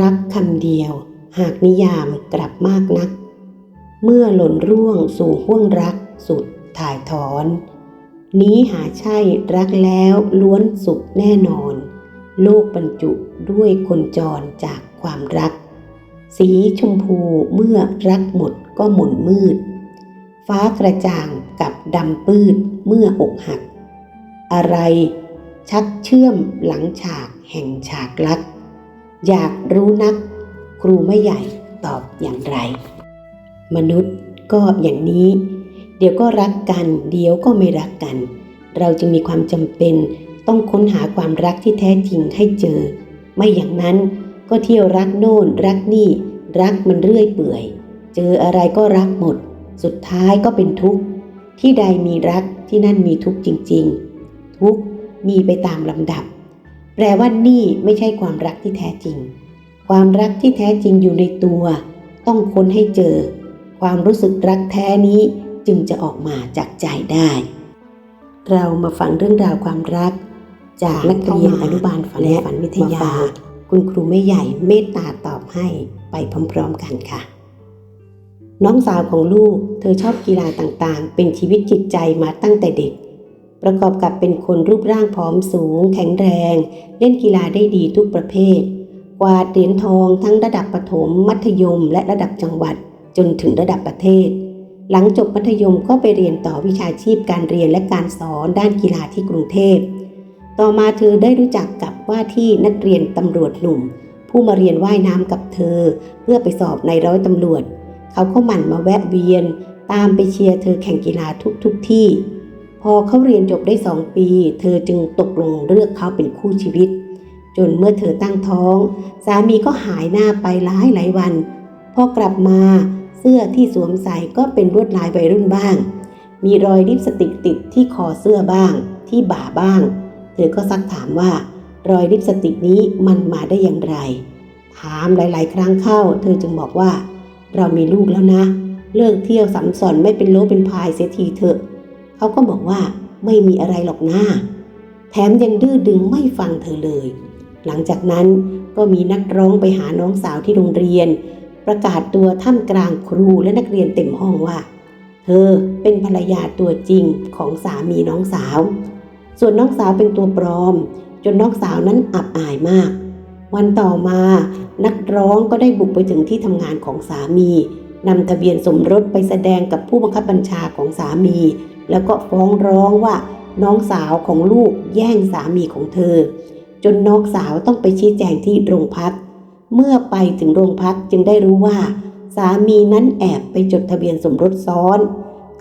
รักคำเดียว หากนิยามกลับมากนัก เมื่อหล่นร่วงสู่ห้วงรักสุดถ่ายถอน นี้หาใช่รักแล้วล้วนสุขแน่นอน โลกบรรจุด้วยคนจรจากความรัก สีชมพูเมื่อรักหมดก็หมุนมืด ฟ้ากระจ่างกับดำปืดเมื่ออกหัก อะไรชักเชื่อมหลังฉากแห่งฉากรัก อยากรู้นัก ครูไม่ใหญ่ตอบอย่างไร มนุษย์ก็อย่างนี้ เดี๋ยวก็รักกัน เดี๋ยวก็ไม่รักกัน เราจึงมีความจำเป็นต้องค้นหาความรักที่แท้จริงให้เจอ ไม่อย่างนั้นก็เที่ยวรักโน่น รักนี่ รักมันเรื่อยเปื่อย เจออะไรก็รักหมด สุดท้ายก็เป็นทุกข์ ที่ใดมีรักที่นั่นมีทุกข์จริง ๆ ทุกข์มีไปตามลำดับ แปลว่านี่ไม่ใช่ความรักที่แท้จริง ความรักที่แท้จริงอยู่ในตัว ต้องค้นให้เจอ ความรู้สึกรักแท้นี้จึงจะออกมาจากใจได้ เรามาฟังเรื่องราวความรัก จากนักเรียนอนุบาลฝันและฝันวิทยา คุณครูไม่ใหญ่เมตตาตอบให้ไปพร้อมๆกันค่ะ น้องสาวของลูก เธอชอบกีฬาต่างๆ เป็นชีวิตจิตใจมาตั้งแต่เด็ก ประกอบกับเป็นคนรูปร่างผอมสูง แข็งแรง เล่นกีฬาได้ดีทุกประเภท กวาดเหรียญทองทั้งระดับประถม มัธยม และระดับจังหวัด จนถึงระดับประเทศ หลังจบมัธยมก็ไปเรียนต่อวิชาชีพการเรียนและการสอนด้านกีฬาที่กรุงเทพ ต่อมาเธอได้รู้จักกับว่าที่นักเรียนตำรวจหนุ่ม ผู้มาเรียนว่ายน้ำกับเธอ เพื่อไปสอบในร้อยตำรวจ เขาก็หมั่นมาแวะเวียน ตามไปเชียร์เธอแข่งกีฬาทุกทุกที่ พอเขาเรียนจบได้สองปี เธอจึงตกลงเลือกเขาเป็นคู่ชีวิต จนเมื่อเธอตั้งท้อง สามีก็หายหน้าไปหลายหลายวัน พอกลับมาเสื้อที่สวมใส่ก็เป็นลวดลายวัยรุ่นบ้าง มีรอยลิปสติกติดที่คอเสื้อบ้าง ที่บ่าบ้าง เธอก็ซักถามว่ารอยลิปสติกนี้มันมาได้อย่างไร ถามหลาย ๆ ครั้งเข้า เธอจึงบอกว่า เรามีลูกแล้วนะ เลิกเที่ยวสัมสอนไม่เป็นโลเป็นพายเสียทีเถอะ เขาก็บอกว่าไม่มีอะไรหรอกนะแถมยังดื้อดึงไม่ฟังเธอเลย หลังจากนั้นก็มีนักร้องไปหาน้องสาวที่โรงเรียน ประกาศตัวท่ามกลางครูและนักเรียนเต็มห้องว่า เธอเป็นภรรยาตัวจริงของสามีน้องสาว ส่วนน้องสาวเป็นตัวปลอม จนน้องสาวนั้นอับอายมาก วันต่อมานักร้องก็ได้บุกไปถึงที่ทำงานของสามีนำทะเบียนสมรสไปแสดงกับผู้บังคับบัญชาของสามี แล้วก็ฟ้องร้องว่าน้องสาวของลูกแย่งสามีของเธอ จนน้องสาวต้องไปชี้แจงที่โรงพักเมื่อไปถึงโรงพักจึงได้รู้ว่า สามีนั้นแอบไปจดทะเบียนสมรสซ้อน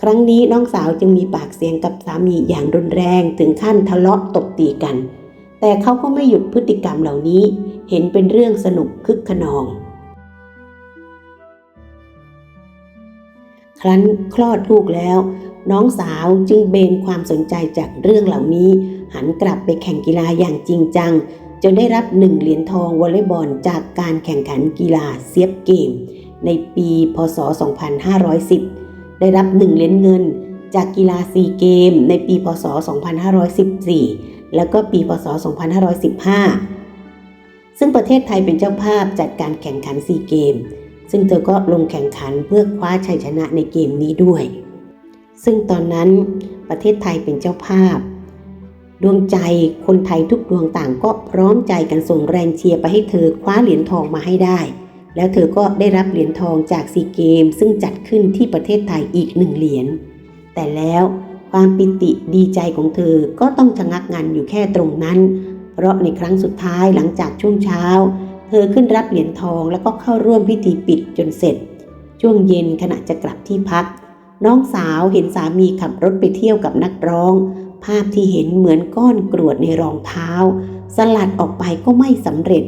ครั้งนี้น้องสาวจึงมีปากเสียงกับสามีอย่างรุนแรงถึงขั้นทะเลาะตบตีกัน แต่เขาก็ไม่หยุดพฤติกรรมเหล่านี้ เห็นเป็นเรื่องสนุกคึกขนอง ครั้นคลอดลูกแล้ว น้องสาวจึงเบนความสนใจจากเรื่องเหล่านี้ หันกลับไปแข่งกีฬาอย่างจริงจัง จนได้รับหนึ่งเหรียญทองวอลเลย์บอลจากการแข่งขันกีฬาเซียบเกม ในปีพศ 2510 ได้รับหนึ่งเหรียญเงิน จากกีฬาซีเกม ในปีพศ 2514 แล้วก็ปีพศ 2515 ซึ่งประเทศไทยเป็นเจ้าภาพจัดการแข่งขันซีเกม ซึ่งเธอก็ลงแข่งขันเพื่อคว้าชัยชนะในเกมนี้ด้วย ซึ่งตอนนั้นประเทศไทยเป็นเจ้าภาพ ดวงใจคนไทยทุกดวงต่างก็พร้อมใจกันส่งแรงเชียร์ไปให้เธอคว้าเหรียญทองมาให้ได้ แล้วเธอก็ได้รับเหรียญทองจากซีเกม ซึ่งจัดขึ้นที่ประเทศไทยอีกหนึ่งเหรียญแต่แล้วความปิติดีใจของเธอก็ต้องชะงักงันอยู่แค่ตรงนั้น เพราะในครั้งสุดท้ายหลังจากช่วงเช้า เธอขึ้นรับเหรียญทองแล้วก็เข้าร่วมพิธีปิดจนเสร็จ ช่วงเย็นขณะจะกลับที่พัก น้องสาวเห็นสามีขับรถไปเที่ยวกับนักร้อง ภาพที่เห็นเหมือนก้อนกรวดในรองเท้า สลัดออกไปก็ไม่สำเร็จ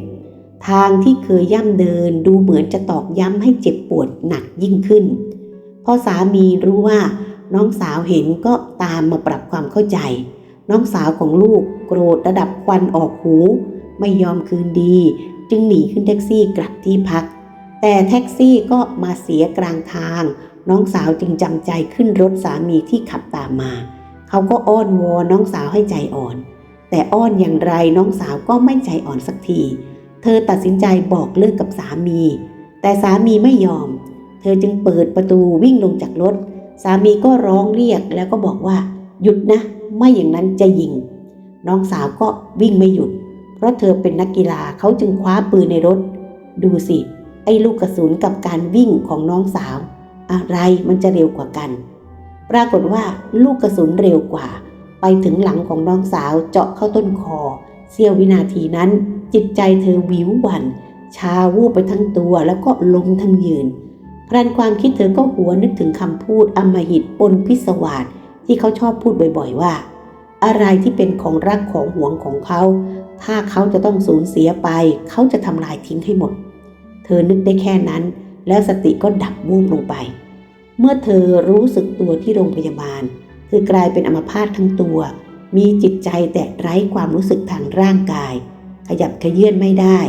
ทางที่เคยย่ำเดินดูเหมือนจะตอกย้ำให้เจ็บปวดหนักยิ่งขึ้น พอสามีรู้ว่า น้องสาวเห็นก็ตามมาปรับความเข้าใจ น้องสาวของลูกโกรธระดับควันออกหู ไม่ยอมคืนดี จึงหนีขึ้นแท็กซี่กลับที่พัก แต่แท็กซี่ก็มาเสียกลางทาง น้องสาวจึงจำใจขึ้นรถสามีที่ขับตามมา เขาก็อ้อนวอนน้องสาวให้ใจอ่อน แต่อ้อนอย่างไรน้องสาวก็ไม่ใจอ่อนสักที เธอตัดสินใจบอกเลิกกับสามี แต่สามีไม่ยอม เธอจึงเปิดประตูวิ่งลงจากรถ สามีก็ร้องเรียกแล้วก็บอกว่า หยุดนะ ไม่อย่างนั้นจะยิง น้องสาวก็วิ่งไม่หยุด เพราะเธอเป็นนักกีฬาเขาจึงคว้าปืนในรถ ดูสิไอ้ลูกกระสุนกับการวิ่งของน้องสาว อะไรมันจะเร็วกว่ากัน ปรากฏว่าลูกกระสุนเร็วกว่า ไปถึงหลังของน้องสาวเจาะเข้าต้นคอ เสี้ยววินาทีนั้น จิตใจเธอวิวหวัน ชาวูบไปทั้งตัวแล้วก็ล้มทั้งยืนพลันความคิดเธอก็หัวนึกถึงคำพูดอมหิตปนพิศวาสที่เขาชอบพูดบ่อยๆว่า อะไรที่เป็นของรักของห่วงของเขา ถ้าเขาจะต้องสูญเสียไป เขาจะทำลายทิ้งให้หมด เธอนึกได้แค่นั้น แล้วสติก็ดับวูบลงไป เมื่อเธอรู้สึกตัวที่โรงพยาบาล คือกลายเป็นอัมพาตทั้งตัว มีจิตใจแต่ไร้ความรู้สึกทางร่างกาย ขยับขยื่นไม่ได้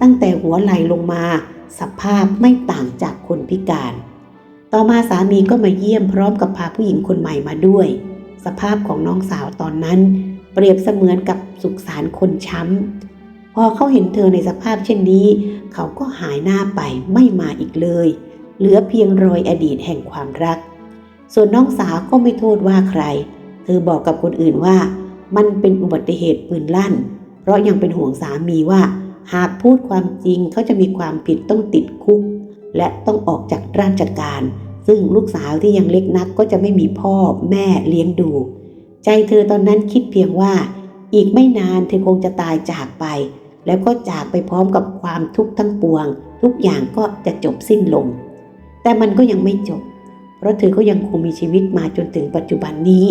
ตั้งแต่หัวไหล่ลงมา สภาพไม่ต่างจากคนพิการ ต่อมาสามีก็มาเยี่ยมพร้อมกับพาผู้หญิงคนใหม่มาด้วย สภาพของน้องสาวตอนนั้น เปรียบเสมือนกับสุสานคนช้ำพอเขาเห็นเธอในสภาพเช่นนี้ เขาก็หายหน้าไปไม่มาอีกเลย เหลือเพียงรอยอดีตแห่งความรัก ส่วนน้องสาวก็ไม่โทษว่าใคร เธอบอกกับคนอื่นว่า มันเป็นอุบัติเหตุปืนลั่น เพราะยังเป็นห่วงสามีว่า หากพูดความจริงเขาจะมีความผิดต้องติดคุก และต้องออกจากราชการ ซึ่งลูกสาวที่ยังเล็กนักก็จะไม่มีพ่อแม่เลี้ยงดู ใจเธอตอนนั้นคิดเพียงว่า อีกไม่นานเธอคงจะตายจากไป แล้วก็จากไปพร้อมกับความทุกข์ทั้งปวง ทุกอย่างก็จะจบสิ้นลง แต่มันก็ยังไม่จบ เพราะเธอก็ยังคงมีชีวิตมาจนถึงปัจจุบันนี้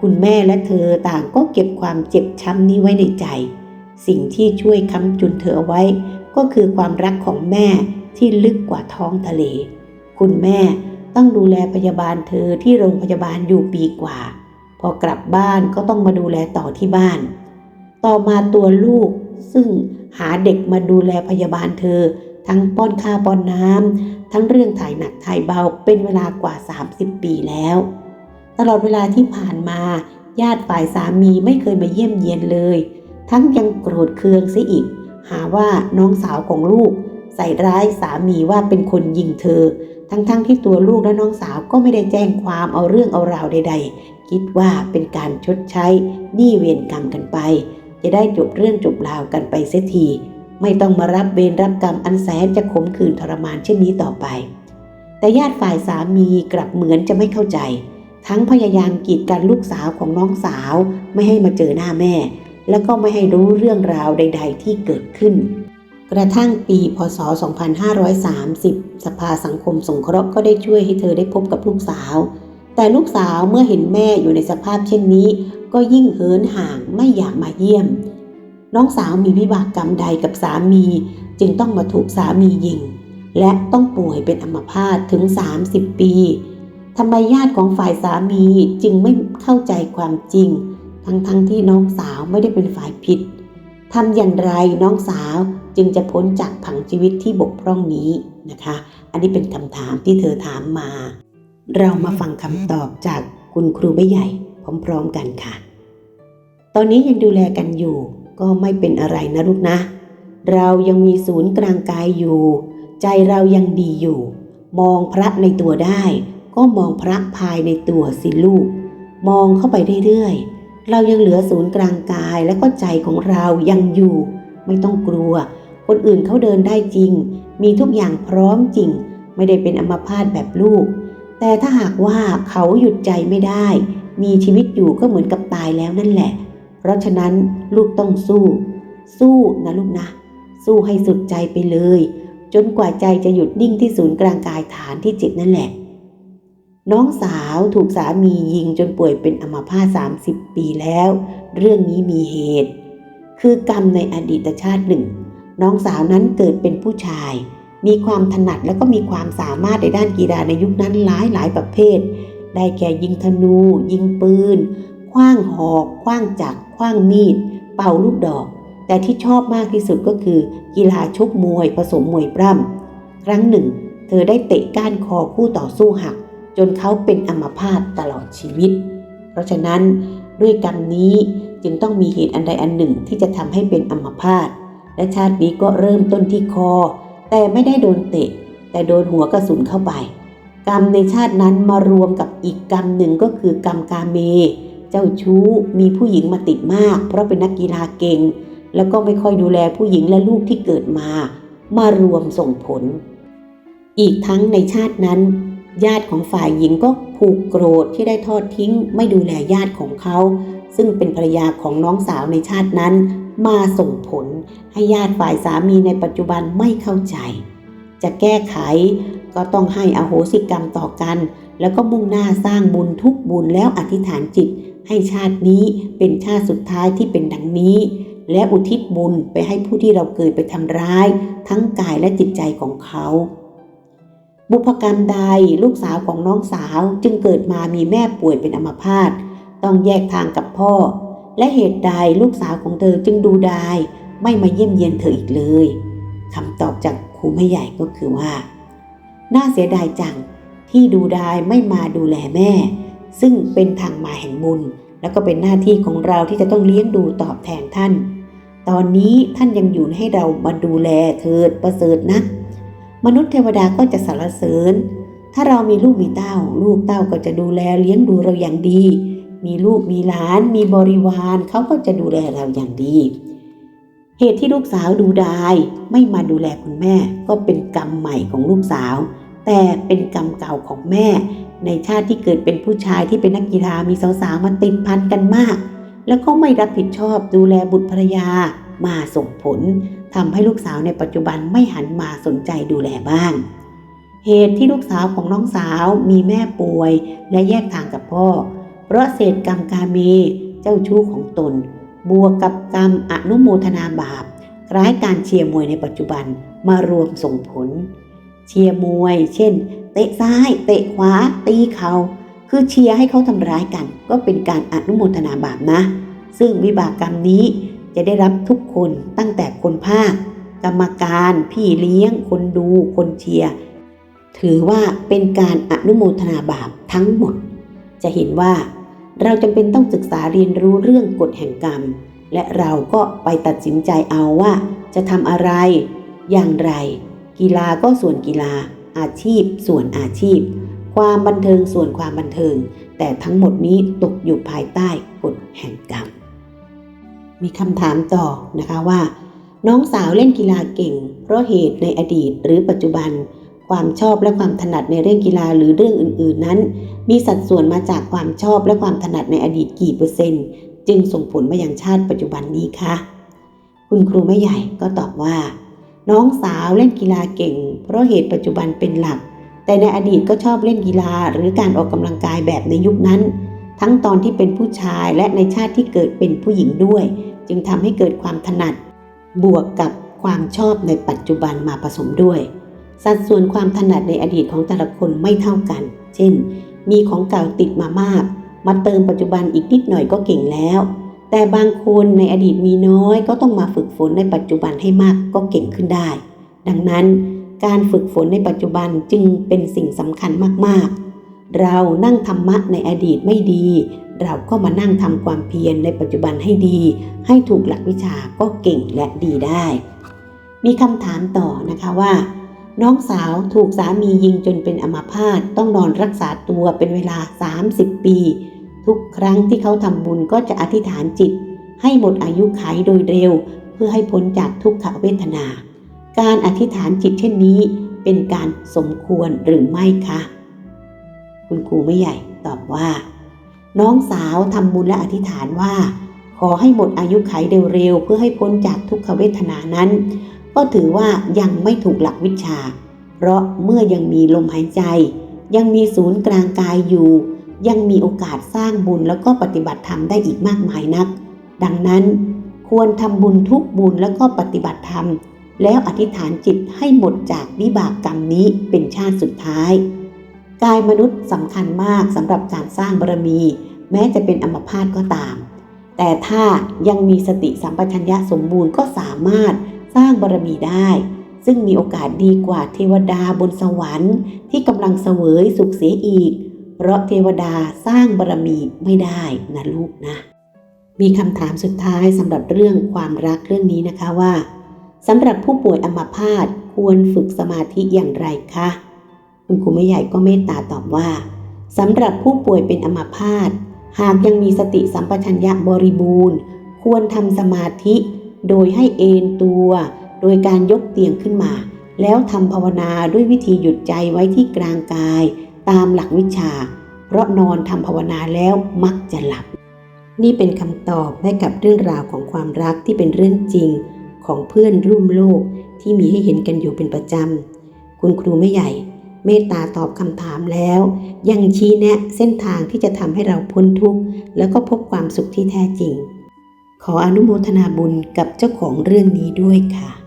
คุณแม่และเธอต่างก็เก็บความเจ็บช้ำนี้ไว้ในใจ สิ่งที่ช่วยค้ำจุนเธอเอาไว้ ก็คือความรักของแม่ที่ลึกกว่าท้องทะเล คุณแม่ต้องดูแลพยาบาลเธอที่โรงพยาบาลอยู่ปีกว่า พอกลับบ้านก็ต้องมาดูแลต่อที่บ้าน ต่อมาตัวลูก ซึ่งหาเด็กมาดูแลพยาบาลเธอ ทั้งป้อนข้าวป้อนน้ำทั้งเรื่องถ่ายหนักถ่ายเบาเป็นเวลากว่า 30 ปีแล้ว ตลอดเวลาที่ผ่านมา ญาติฝ่ายสามีไม่เคยมาเยี่ยมเยียนเลย ทั้งยังโกรธเคืองเสียอีก หาว่าน้องสาวของลูก ใส่ร้ายสามีว่าเป็นคนยิงเธอ ทั้งๆทที่ตัวลูกและน้องสาวก็ไม่ได้แจ้งความเอาเรื่องเอาราวใด ๆ คิดว่าเป็นการชดใช้หนี้เวรกรรมกันไป จะได้จบเรื่องจบราวกันไปเสียที ไม่ต้องมารับเวรรับกรรมอันแสนจะขมขื่นทรมานเช่นนี้ต่อไป แต่ญาติฝ่ายสามีกลับเหมือนจะไม่เข้าใจ ทั้งพยายามกีดกันลูกสาวของน้องสาว ไม่ให้มาเจอหน้าแม่ แล้วก็ไม่ให้รู้เรื่องราวใด ๆ ที่เกิดขึ้น กระทั่งปีพศ 2530 สภาสังคมสงเคราะห์ก็ได้ช่วยให้เธอได้พบกับลูกสาวแต่ลูกสาวเมื่อเห็นแม่อยู่ในสภาพเช่นนี้ ก็ยิ่งเหินห่างไม่อยากมาเยี่ยม น้องสาวมีวิบากกรรมใดกับสามี จึงต้องมาถูกสามียิง และต้องป่วยเป็นอัมพาตถึง 30 ปีทำไมญาติของฝ่ายสามีจึงไม่เข้าใจความจริง ทั้งๆทที่น้องสาวไม่ได้เป็นฝ่ายผิดทำอย่างไรน้องสาวจึงจะพ้นจากผังชีวิตที่บกพร่องนี้นะคะ อันนี้เป็นคำถามที่เธอถามมา เรามาฟังคำตอบจากคุณครูไม่ใหญ่ พร้อมๆกันค่ะ ตอนนี้ยังดูแลกันอยู่ ก็ไม่เป็นอะไรนะลูกนะ เรายังมีศูนย์กลางกายอยู่ ใจเรายังดีอยู่ มองพระในตัวได้ ก็มองพระภายในตัวสิลูก มองเข้าไปเรื่อยๆ เรายังเหลือศูนย์กลางกายและก็ใจของเรายังอยู่ ไม่ต้องกลัว คนอื่นเขาเดินได้จริง มีทุกอย่างพร้อมจริง ไม่ได้เป็นอัมพาตแบบลูกแต่ถ้าหากว่าเขาหยุดใจไม่ได้ มีชีวิตอยู่ก็เหมือนกับตายแล้วนั่นแหละ เพราะฉะนั้นลูกต้องสู้ สู้นะลูกนะ สู้ให้สุดใจไปเลย จนกว่าใจจะหยุดนิ่งที่ศูนย์กลางกายฐานที่จิตนั่นแหละ น้องสาวถูกสามียิงจนป่วยเป็นอัมพาต30 ปีแล้ว เรื่องนี้มีเหตุ คือกรรมในอดีตชาติหนึ่ง น้องสาวนั้นเกิดเป็นผู้ชาย มีความถนัดแล้วก็มีความสามารถในด้านกีฬาในยุคนั้นหลายหลายประเภท ได้แก่ยิงธนู ยิงปืนคว้างหอกคว้างจักรคว้างมีด เป่าลูกดอก แต่ที่ชอบมากที่สุดก็คือ กีฬาชกมวยผสมมวยปล้ำครั้งหนึ่ง เธอได้เตะก้านคอคู่ต่อสู้หัก จนเขาเป็นอัมพาตตลอดชีวิต เพราะฉะนั้นด้วยกรรมนี้จึงต้องมีเหตุอันใดอันหนึ่งที่จะทำให้เป็นอัมพาตและชาตินี้ก็เริ่มต้นที่คอ แต่ไม่ได้โดนเตะ แต่โดนหัวกระสุนเข้าไป กรรมในชาตินั้นมารวมกับอีกกรรมหนึ่งก็คือกรรมกาเม เจ้าชู้มีผู้หญิงมาติดมาก เพราะเป็นนักกีฬาเก่ง แล้วก็ไม่ค่อยดูแลผู้หญิงและลูกที่เกิดมา มารวมส่งผล อีกทั้งในชาตินั้น ญาติของฝ่ายหญิงก็ผูกโกรธที่ได้ทอดทิ้ง ไม่ดูแลญาติของเขา ซึ่งเป็นภรรยาของน้องสาวในชาตินั้น มาส่งผลให้ญาติฝ่ายสามีในปัจจุบันไม่เข้าใจ จะแก้ไข ก็ต้องให้อโหสิกรรมต่อกัน แล้วก็มุ่งหน้าสร้างบุญทุกบุญแล้วอธิษฐานจิต ให้ชาตินี้เป็นชาติสุดท้ายที่เป็นดังนี้ และอุทิศบุญไปให้ผู้ที่เราเคยไปทำร้าย ทั้งกายและจิตใจของเขา บุพกรรมใดลูกสาวของน้องสาวจึงเกิดมามีแม่ป่วยเป็นอัมพาตต้องแยกทางกับพ่อ และเหตุใดลูกสาวของเธอจึงดูดายไม่มาเยี่ยมเยียนเธออีกเลยคำตอบจากครูไม่ใหญ่ก็คือว่า น่าเสียดายจังที่ดูดายไม่มาดูแลแม่ ซึ่งเป็นทางมาแห่งบุญ แล้วก็เป็นหน้าที่ของเราที่จะต้องเลี้ยงดูตอบแทนท่าน ตอนนี้ท่านยังอยู่ให้เรามาดูแลเถิดประเสริฐนะ มนุษย์เทวดาก็จะสรรเสริญ ถ้าเรามีลูกมีเต้า ลูกเต้าก็จะดูแลเลี้ยงดูเราอย่างดี มีลูกมีหลาน มีบริวารเขาก็จะดูแลเราอย่างดี เหตุที่ลูกสาวดูดายไม่มาดูแลคุณแม่ ก็เป็นกรรมใหม่ของลูกสาว แต่เป็นกรรมเก่าของแม่ ในชาติที่เกิดเป็นผู้ชายที่เป็นนักกีฬามีสาวๆมาติดพันกันมาก แล้วก็ไม่รับผิดชอบดูแลบุตรภรรยามาส่งผลทำให้ลูกสาวในปัจจุบันไม่หันมาสนใจดูแลบ้าง เหตุที่ลูกสาวของน้องสาวมีแม่ป่วยและแยกทางกับพ่อ เพราะเศษกรรมกาเมเจ้าชู้ของตน บวกกับกรรมอนุโมทนาบาปคล้ายการเชียร์มวยในปัจจุบันมารวมส่งผล เชียร์มวย เช่น เตะซ้าย เตะขวา ตีเขา คือเชียร์ให้เขาทำร้ายกัน ก็เป็นการอนุโมทนาบาปนะ ซึ่งวิบากกรรมนี้จะได้รับทุกคนตั้งแต่คนภาค กรรมการพี่เลี้ยง คนดูคนเชียร์ถือว่าเป็นการอนุโมทนาบาปทั้งหมด จะเห็นว่า เราจำเป็นต้องศึกษาเรียนรู้เรื่องกฎแห่งกรรม และเราก็ไปตัดสินใจเอาว่าจะทำอะไร อย่างไร กีฬาก็ส่วนกีฬา อาชีพ ส่วนอาชีพ ความบันเทิงส่วนความบันเทิง แต่ทั้งหมดนี้ตกอยู่ภายใต้กฎแห่งกรรม มีคำถามต่อนะคะว่า น้องสาวเล่นกีฬาเก่ง เพราะเหตุในอดีตหรือปัจจุบัน ความชอบและความถนัดในเรื่องกีฬาหรือเรื่องอื่น ๆ นั้น มีสัดส่วนมาจากความชอบและความถนัดในอดีตกี่เปอร์เซ็นต์ จึงส่งผลมายังชาติปัจจุบันนี้คะคุณครูแม่ใหญ่ก็ตอบว่า น้องสาวเล่นกีฬาเก่ง เพราะเหตุปัจจุบันเป็นหลัก แต่ในอดีตก็ชอบเล่นกีฬาหรือการออกกำลังกายแบบในยุคนั้น ทั้งตอนที่เป็นผู้ชายและในชาติที่เกิดเป็นผู้หญิงด้วย จึงทำให้เกิดความถนัด บวกกับความชอบในปัจจุบันมาผสมด้วย สัดส่วนความถนัดในอดีตของแต่ละคนไม่เท่ากัน เช่น มีของเก่าติดมามาก มาเติมปัจจุบันอีกนิดหน่อยก็เก่งแล้ว แต่บางคนในอดีตมีน้อยก็ต้องมาฝึกฝนในปัจจุบันให้มากก็เก่งขึ้นได้ ดังนั้น การฝึกฝนในปัจจุบันจึงเป็นสิ่งสำคัญมากๆ เรานั่งธรรมะในอดีตไม่ดี เราก็มานั่งทำความเพียรในปัจจุบันให้ดี ให้ถูกหลักวิชาก็เก่งและดีได้ มีคำถามต่อนะคะว่า น้องสาวถูกสามียิงจนเป็นอัมาพาตต้องนอนรักษาตัวเป็นเวลา 30 ปี ทุกครั้งที่เขาทำบุญก็จะอธิษฐานจิต ให้หมดอายุขัยโดยเร็ว เพื่อให้พ้นจากทุกขเวทนา การอธิษฐานจิตเช่นนี้ เป็นการสมควรหรือไม่คะ คุณครูไม่ใหญ่ตอบว่า น้องสาวทำบุญและอธิษฐานว่า ขอให้หมดอายุขัยเร็วๆเพื่อให้พ้นจากทุกขเวทนานั้น ก็ถือว่ายังไม่ถูกหลักวิชา เพราะเมื่อยังมีลมหายใจ ยังมีศูนย์กลางกายอยู่ ยังมีโอกาสสร้างบุญแล้วก็ปฏิบัติธรรมได้อีกมากมายนัก ดังนั้นควรทำบุญทุกบุญแล้วก็ปฏิบัติธรรม แล้วอธิษฐานจิตให้หมดจากวิบากกรรมนี้เป็นชาติสุดท้าย กายมนุษย์สำคัญมากสำหรับการสร้างบารมี แม้จะเป็นอัมพาตก็ตาม แต่ถ้ายังมีสติสัมปชัญญะสมบูรณ์ก็สามารถ สร้างบารมีได้ ซึ่งมีโอกาสดีกว่าเทวดาบนสวรรค์ ที่กำลังเสวยสุขเสียอีก เพราะเทวดาสร้างบารมีไม่ได้นะลูกนะ มีคำถามสุดท้ายสำหรับเรื่องความรักเรื่องนี้นะคะว่าสำหรับผู้ป่วยอัมพาตควรฝึกสมาธิอย่างไรคะคุณครูไม่ใหญ่ก็เมตตาตอบว่าสำหรับผู้ป่วยเป็นอัมพาตหากยังมีสติสัมปชัญญะบริบูรณ์ ควรทำสมาธิ โดยให้เอนตัว โดยการยกเตียงขึ้นมา แล้วทำภาวนาด้วยวิธีหยุดใจไว้ที่กลางกาย ตามหลักวิชา เพราะนอนทำภาวนาแล้วมักจะหลับ นี่เป็นคำตอบให้กับเรื่องราวของความรักที่เป็นเรื่องจริงของเพื่อนร่วมโลกที่มีให้เห็นกันอยู่เป็นประจำ คุณครูไม่ใหญ่ เมตตาตอบคำถามแล้ว ยังชี้แนะเส้นทางที่จะทำให้เราพ้นทุกข์ แล้วก็พบความสุขที่แท้จริง ขออนุโมทนาบุญกับเจ้าของเรื่องนี้ด้วยค่ะ